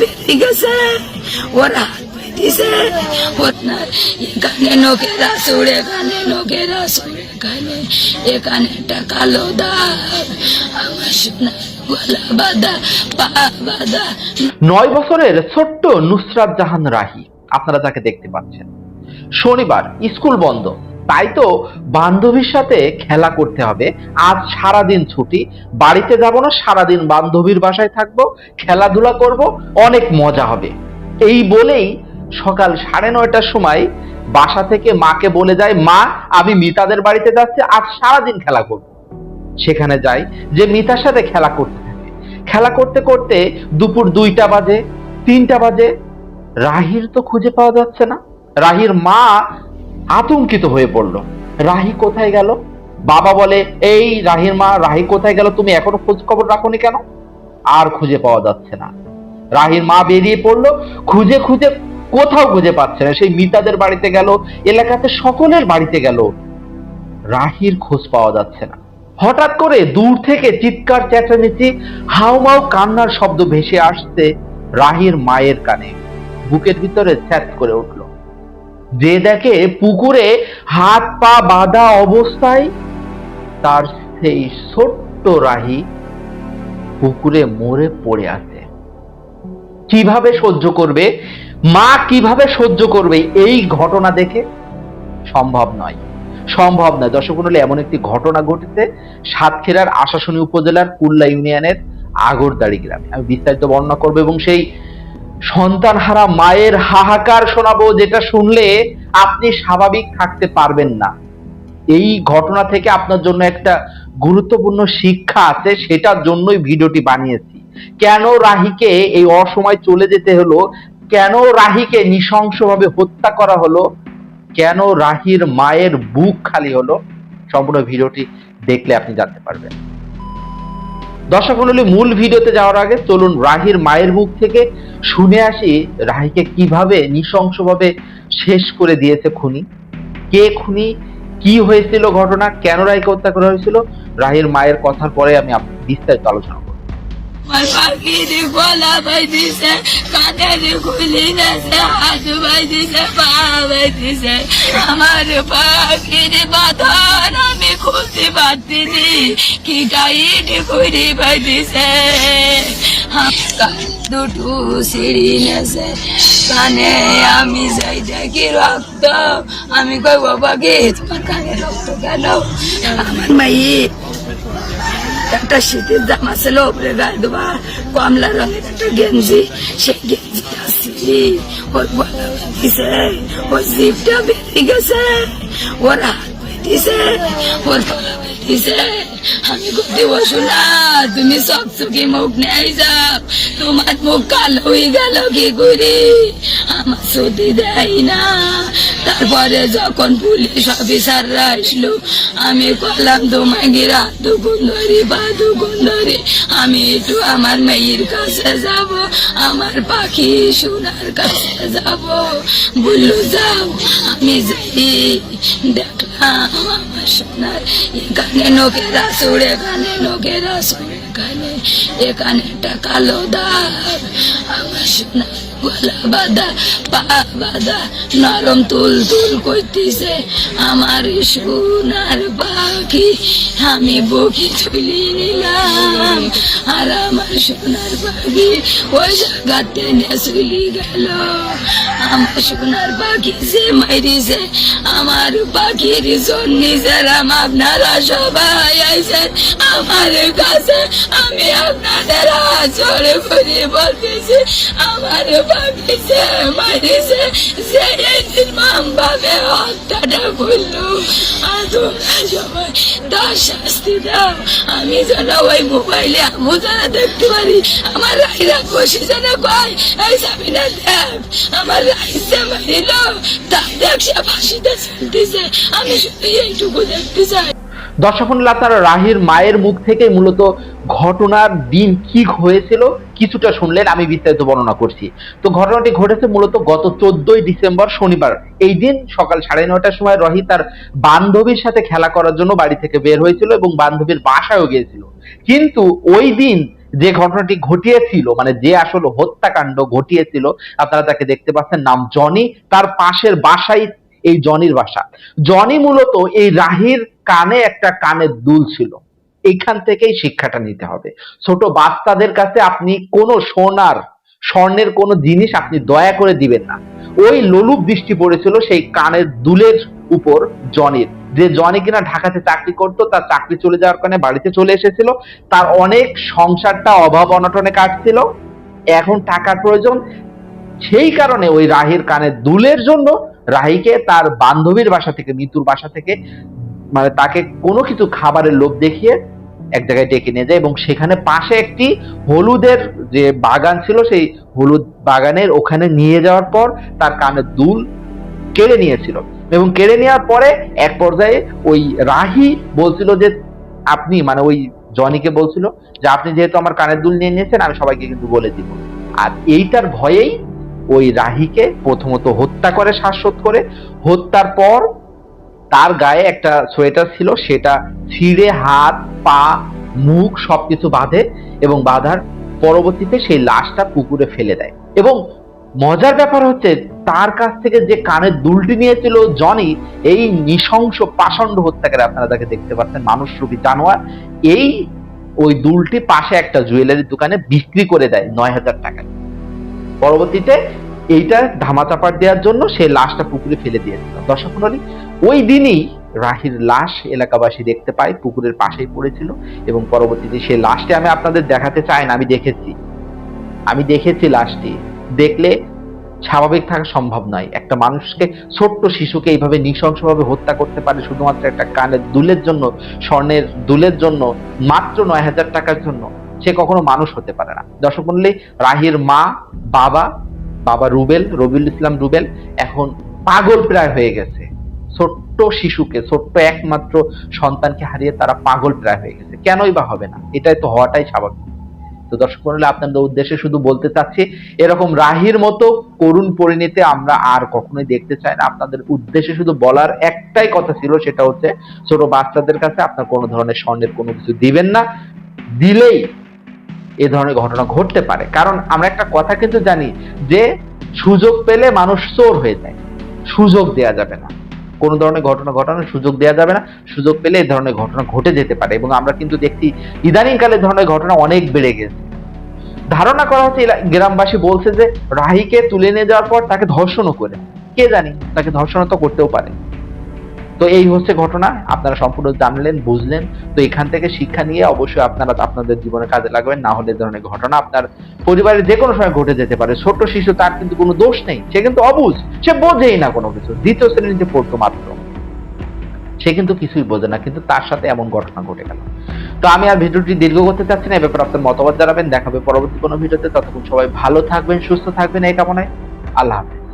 বেরিয়ে গেছে এখানে একটা কালো নয় বছরের ছোট্ট নুসরাত জাহান রাহি, আপনারা যাকে দেখতে পাচ্ছেন। শনিবার, স্কুল বন্ধ। তাই তো বান্ধবীর সাথে খেলা করতে হবে। আজ সারাদিন ছুটি, বাড়িতে যাব না, সারাদিন বান্ধবীর বাসায় থাকব, খেলাধুলা করব, অনেক মজা হবে। এই বলেই সকাল সাড়ে নয়টার সময় বাসা থেকে মাকে বলে যায়, মা, আমি মিতাদের বাড়িতে যাচ্ছি, আজ সারাদিন খেলা করব। সেখানে যাই যে মিতার সাথে খেলা করতে থাকে। খেলা করতে করতে দুপুর দুইটা বাজে, তিনটা বাজে, রাহির তো খুঁজে পাওয়া যাচ্ছে না। রাহির মা আতঙ্কিত হয়ে পড়ল। রাহি কোথায় গেল? বাবা বলে, এই রাহির মা, রাহি কোথায় গেল? তুমি এখনও খোঁজ খবর রাখোনি কেন? আর খুঁজে পাওয়া যাচ্ছে না। রাহির মা বেরিয়ে পড়ল, খুঁজে খুঁজে কোথাও খুঁজে পাচ্ছে না। সেই মিতাদের বাড়িতে গেল, এলাকাতে সকলের বাড়িতে গেল। রাহির খোঁজ পাওয়া যাচ্ছে না। হঠাৎ করে দূর থেকে চিৎকার চেঁচামেচি, হাউমাউ কান্নার শব্দ ভেসে আসছে রাহির মায়ের কানে। বুকের ভিতরে ছ্যাঁচ করে উঠল। যে দেখে পুকুরে হাত পা বাঁধা অবস্থায়, তার সেই ছোট্ট রাহি পুকুরে মরে পড়ে আছে। কীভাবে সহ্য করবে? মা কীভাবে সহ্য করবে এই ঘটনা দেখে? সম্ভব নয়। সম্ভব নয়। দর্শক মণ্ডলী এমন একটি ঘটনা ঘটেছে সাতক্ষীরার আশাশুনি উপজেলার কুল্লা ইউনিয়নের আগরদাড়ি গ্রামে। আমি বিস্তারিত বর্ণনা করব এবং সেই সন্তানহারা মায়ের হাহাকার শোনাবো, যেটা শুনলে আপনি স্বাভাবিক থাকতে পারবেন না। এই ঘটনা থেকে আপনার জন্য একটা গুরুত্বপূর্ণ শিক্ষা আছে, সেটার জন্যই ভিডিওটি বানিয়েছি। কেন রাহিকে এই অসময় চলে যেতে হলো? কেন রাহিকে নৃশংসভাবে হত্যা করা হলো? কেন রাহির মায়ের বুক খালি হলো? সম্পূর্ণ ভিডিওটি দেখলে আপনি জানতে পারবেন। দর্শক মন্ডলী মূল ভিডিওতে যাওয়ার আগে চলুন রাহির মায়ের মুখ থেকে শুনে আসি রাহিকে কীভাবে নৃশংসভাবে শেষ করে দিয়েছে খুনি, কে খুনি, কি হয়েছিল ঘটনা, কেন রাহিকে হত্যা করা হয়েছিল, রাহির মায়ের কথার পরে আমি বিস্তারিত আলোচনা করব। পাখির গলা বাইদিছে কাঁধের খুলি গেছে হাত বাইদিছে, পা বাইদিছে। আমার পাখির বাঁধন আমি খুলতে পারতিনি, কি গাইড খুঁড়ি বাইদিছে। দুটো সিঁড়ি নেছে, কানে আমি যাই দেখি রক্ত। আমি কই বাবা গে তোমার কানে রক্ত কেন? আমার মাই একটা শীতের জামা ছিল ওপরে গায়ে দেওয়া কমলা রঙের একটা গেঞ্জি, সেই গেঞ্জি আসছি ওর গলা দিছে জিভটা বেরিয়ে গেছে। ওর হাত আমি গতি বসু না তুমি সব চুকি মুখ নেই যাও। তোমার মুখ কালো হয়ে গেল কি করি? আমার ছুটি দেয় না। তারপরে যখন পুলিশ অফিসাররা আসলো, আমি করলাম তোমাকে রাত দুগুণ ধরে বা দুগুণ ধরে। আমি একটু আমার মেয়ের কাছে যাব, আমার পাখি সোনার কাছে যাব। বলল, যাও, আমি যাই। দেখলাম আমার এখানে নখেরা সুর এখানে নখেরা সুর এখানে এখানে একটা কালো আমার সোনার গলা বাঁধা পা বাঁধা নরম তুল তুল করতেছে আমার সোনার পাখি। আমি বকি তুলি নিলাম, আর আমার সোনার পাখি ওই জায়গাতে নেসুলি গেল। আমার সোনার পাখি যে মারিছে, আমার পাখির জন্য যারাম আপনারা সবাই আইছেন, আমার কাছে আমি আপনাদের আচরে করে বলতেছি, আমার মারিছে হত্যাটা করল আর তোমরা তার শাস্তি দাও আমি যেন ওই মোবাইলে যেন দেখতে পারি আমার রাইরা বসে যেন কয় এই যাবি না দেখ আমার রাইসে মারিল তা দেখ সে ফাঁসিতে আমি শুধু এইটুকু দেখতে চাই দর্শক আপনারা রাহির মায়ের মুখ থেকে মূলত ঘটনার দিন কি হয়েছিল? কিছুটা শুনলেন, আমি বিস্তারিত বর্ণনা করছি। তো ঘটনাটি ঘটেছে মূলত গত চোদ্দই ডিসেম্বর শনিবার। এই দিন সকাল সাড়ে নয়টার সময় রহি তার বান্ধবীর সাথে খেলা করার জন্য বাড়ি থেকে বের হয়েছিল এবং বান্ধবীর বাসায়ও গিয়েছিল। কিন্তু ওই দিন যে ঘটনাটি ঘটিয়েছিল মানে যে আসলে হত্যাকাণ্ড ঘটিয়েছিল, আপনারা তাকে দেখতে পাচ্ছেন, নাম জনি, তার পাশের বাসাই এই জনির বাসা। জনি মূলত এই রাহির কানে একটা কানের দুল ছিল। এইখান থেকেই শিক্ষাটা নিতে হবে। ছোট বাচ্চাদের কাছে আপনি কোনো সোনার, স্বর্ণের কোনো জিনিস আপনি দয়া করে দিবেন না। ওই লোলুপ দৃষ্টি পড়েছিল সেই কানের দুলের উপর জনির যে জনি কিনা ঢাকাতে চাকরি করতো, তার চাকরি চলে যাওয়ার কারণে বাড়িতে চলে এসেছিল। তার অনেক সংসারটা অভাব অনটনে কাটছিল। এখন টাকার প্রয়োজন। সেই কারণে ওই রাহির কানের দুলের জন্য রাহিকে তার বান্ধবীর বাসা থেকে, মিতুর বাসা থেকে মানে তাকে কোনো কিছু খাবারের লোভ দেখিয়ে এক জায়গায় ডেকে নিয়ে যায় এবং সেখানে পাশে একটি হলুদের যে বাগান ছিল, সেই হলুদ বাগানের ওখানে নিয়ে যাওয়ার পর তার কানের দুল কেড়ে নিয়েছিল। এবং কেড়ে নেওয়ার পরে এক পর্যায়ে ওই রাহি বলছিল যে, আপনি মানে ওই জনিকে বলছিল, যে আপনি যেহেতু আমার কানের দুল নিয়ে নিয়েছেন, আমি সবাইকে কিন্তু বলে দিব। আর এইটার ভয়েই ওই রাহিকে প্রথমত হত্যা করে, শ্বাসরোধ করে। হত্যার পর তার গায়ে একটা সোয়েটার ছিল, সেটা ছিঁড়ে হাত, পা, মুখ সবকিছু বাঁধে এবং বাঁধার পরবর্তীতে সেই লাশটা পুকুরে ফেলে দেয়। এবং মজার ব্যাপার হচ্ছে, তার কাছ থেকে যে কানের দুলটি নিয়েছিল জনি, এই নৃশংস পাষণ্ড হত্যাকারী, আপনারা তাকে দেখতে পাচ্ছেন, মানুষ রূপী জানোয়ার, এই ওই দুলটি পাশে একটা জুয়েলারি দোকানে বিক্রি করে দেয় নয় হাজার টাকায়। পরবর্তীতে এইটা ধামাচাপাট দেওয়ার জন্য সে লাশটা পুকুরে ফেলে দিয়েছিল। দর্শক মণ্ডলী ওই দিনই রাহির লাশ এলাকাবাসী দেখতে পায়, পুকুরের পাশেই পড়েছিল এবং পরবর্তীতে সেই লাশটি আমি আপনাদের দেখাতে চাই না, আমি দেখেছি। আমি দেখেছি লাশটি। দেখলে স্বাভাবিক থাকা সম্ভব নয়। একটা মানুষকে, ছোট্ট শিশুকে এইভাবে নৃশংসভাবে হত্যা করতে পারে শুধুমাত্র একটা কানের দুলের জন্য, স্বর্ণের দুলের জন্য, মাত্র নয় হাজার টাকার জন্য, সে কখনো মানুষ হতে পারে না। দর্শক মন্ডলী রাহির মা, বাবা বাবা রুবেল, রবিউল ইসলাম রুবেল, এখন পাগল প্রায় হয়ে গেছে। ছোট্ট শিশুকে, ছোট্ট একমাত্র সন্তানকে হারিয়ে তারা পাগল প্রায় হয়ে গেছে। কেনই বা হবে না? এটাই তো হওয়াটাই স্বাভাবিক। তো দর্শক মন্ডলী, আপনাদের উদ্দেশ্যে শুধু বলতে চাচ্ছি, এরকম রাহির মতো করুণ পরিণতি আমরা আর কখনোই দেখতে চাই না। আপনাদের উদ্দেশ্যে শুধু বলার একটাই কথা ছিল, সেটা হচ্ছে ছোট বাচ্চাদের কাছে আপনার কোনো ধরনের স্বর্ণের কোনো কিছু দিবেন না। দিলেই এ ধরনের ঘটনা ঘটতে পারে। কারণ আমরা একটা কথা কিন্তু জানি যে সুযোগ পেলে মানুষ চোর হয়ে যায়। সুযোগ দেয়া যাবে না। কোন ধরনের ঘটনা ঘটানোর সুযোগ দেওয়া যাবে না। সুযোগ পেলে এই ধরনের ঘটনা ঘটে যেতে পারে এবং আমরা কিন্তু দেখছি ইদানিংকালে ধরনের ঘটনা অনেক বেড়ে গেছে। ধারণা করা হচ্ছে গ্রামবাসী বলছে যে, রাহিকে তুলে নিয়ে যাওয়ার পর তাকে ধর্ষণও করে। কে জানি? তাকে ধর্ষণ তো করতেও পারে। তো এই হচ্ছে ঘটনা। আপনারা সম্পূর্ণ জানলেন, বুঝলেন। তো এখান থেকে শিক্ষা নিয়ে অবশ্যই আপনারা আপনাদের জীবনে কাজে লাগবেন। না হলে ধরনের ঘটনা আপনার পরিবারে যে কোনো সময় ঘটে যেতে পারে। ছোট শিশু, তার কিন্তু কোনো দোষ নেই। সে কিন্তু অবুঝ। সে বোঝেই না কোনো কিছু। দ্বিতীয় শ্রেণীতে পড়তো মাত্র, সে কিন্তু কিছুই বোঝে না। কিন্তু তার সাথে এমন ঘটনা ঘটে গেল। তো আমি আর ভিডিওটি দীর্ঘ করতে চাচ্ছি না। এ ব্যাপারে আপনার মতামত জানাবেন। দেখাবে পরবর্তী কোনো ভিডিওতে। ততক্ষণ সবাই ভালো থাকবেন, সুস্থ থাকবেন। এই কামনায় আল্লাহ হাফেজ।